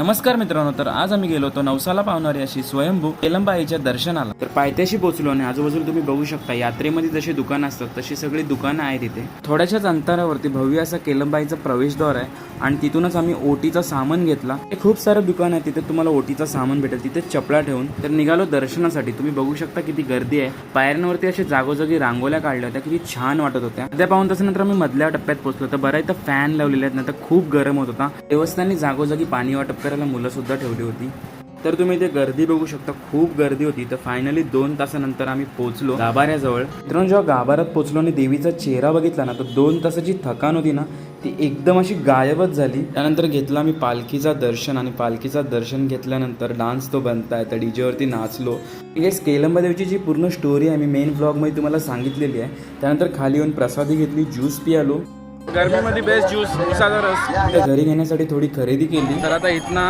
नमस्कार मित्रांनो तर आज आम्ही गेलो होतो नवसाला पावणारी अशी स्वयंभू केलंबाईच्या दर्शनाला. तर पायथ्याशी पोहोचलो आणि आजूबाजूला तुम्ही बघू शकता यात्रेमध्ये जशी दुकानं असतात तशी सगळी दुकानं आहेत इथे. थोड्याशाच अंतरावरती भव्य असा केलंबाईचा प्रवेशद्वार आहे आणि तिथूनच आम्ही ओटीचा सामान घेतला. हे खूप सारं दुकान आहे तिथे तुम्हाला ओटीचा सामान भेटेल. तिथे चपला ठेवून तर निघालो दर्शनासाठी. तुम्ही बघू शकता किती गर्दी आहे. पायऱ्यांवरती अशी जागोजागी रांगोल्या काढल्या होत्या किती छान वाटत होत्या. त्या पाहून तासानंतर आम्ही मधल्या टप्प्यात पोहोचलो. तर बरं इथं फॅन लावलेले आहेत नंतर तर खूप गरम होत होता. देवस्थानी जागोजागी पाणी वाटप करायला मुलं सुद्धा ठेवली होती. तर तुम्ही इथे गर्दी बघू शकता खूप गर्दी होती. तर फायनली दोन तासानंतर आम्ही पोहोचलो गाभाऱ्याजवळ. मित्रांनो जेव्हा गाभाऱ्यात पोहोचलो आणि देवीचा चेहरा बघितला ना तर दोन तासाची थकान होती ना ती एकदम अशी गायबच झाली. त्यानंतर घेतला आम्ही पालखीचा दर्शन आणि पालखीचा दर्शन घेतल्यानंतर डान्स तो बनताय तर डीजेवरती नाचलो. म्हणजे केलंबा देवीची जी पूर्ण स्टोरी आहे मी मेन ब्लॉगमध्ये तुम्हाला सांगितलेली आहे. त्यानंतर खाली येऊन प्रसादी घेतली ज्यूस पियालो. गरमीमध्ये बेस्ट ज्यूस उसाचा रस. घरी घेण्यासाठी थोडी खरेदी केली. तर आता इथनं